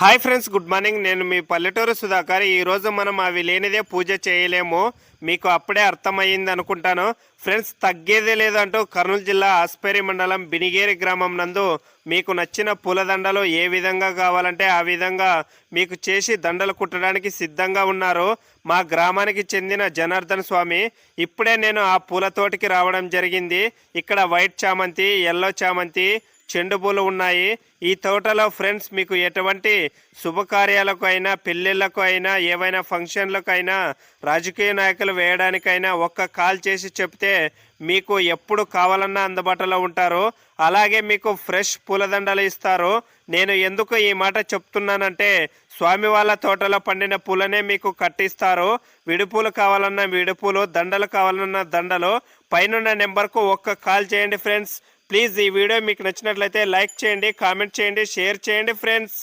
Hi friends good morning. నేను మీ పల్లెటూరు సుధాకర్. ఈరోజు మనం అవి లేనిదే పూజ చేయలేము. మీకు అప్పుడే అర్థమయ్యింది అనుకుంటాను. ఫ్రెండ్స్ తగ్గేదే లేదంటూ కర్నూలు జిల్లా ఆస్పేరి మండలం బినిగేరి గ్రామం నందు మీకు నచ్చిన పూలదండలు ఏ విధంగా కావాలంటే ఆ విధంగా మీకు చేసి దండలు కుట్టడానికి సిద్ధంగా ఉన్నారు. మా గ్రామానికి చెందిన జనార్దన్ స్వామి ఇప్పుడే నేను ఆ పూల తోటికి రావడం జరిగింది. ఇక్కడ వైట్ చామంతి ఎల్లో చామంతి చెండు పూలు ఉన్నాయి. ఈ తోటలో ఫ్రెండ్స్ మీకు ఎటువంటి శుభకార్యాలకు అయినా పెళ్ళిళ్ళకు అయినా ఏవైనా ఫంక్షన్లకు అయినా రాజకీయ నాయకులు వేయడానికైనా ఒక్క కాల్ చేసి చెప్తే మీకు ఎప్పుడు కావాలన్నా అందుబాటులో ఉంటారు. అలాగే మీకు ఫ్రెష్ పూలదండలు ఇస్తారు. నేను ఎందుకు ఈ మాట చెప్తున్నానంటే స్వామి వాళ్ళ తోటలో పండిన పూలనే మీకు కట్టిస్తారు. విడిపూలు కావాలన్నా విడిపూలు దండలు కావాలన్నా దండలు. పైనున్న నెంబర్కు ఒక్క కాల్ చేయండి ఫ్రెండ్స్. ప్లీజ్ ఈ వీడియో మీకు నచ్చినట్లయితే లైక్ చేయండి కామెంట్ చేయండి షేర్ చేయండి ఫ్రెండ్స్.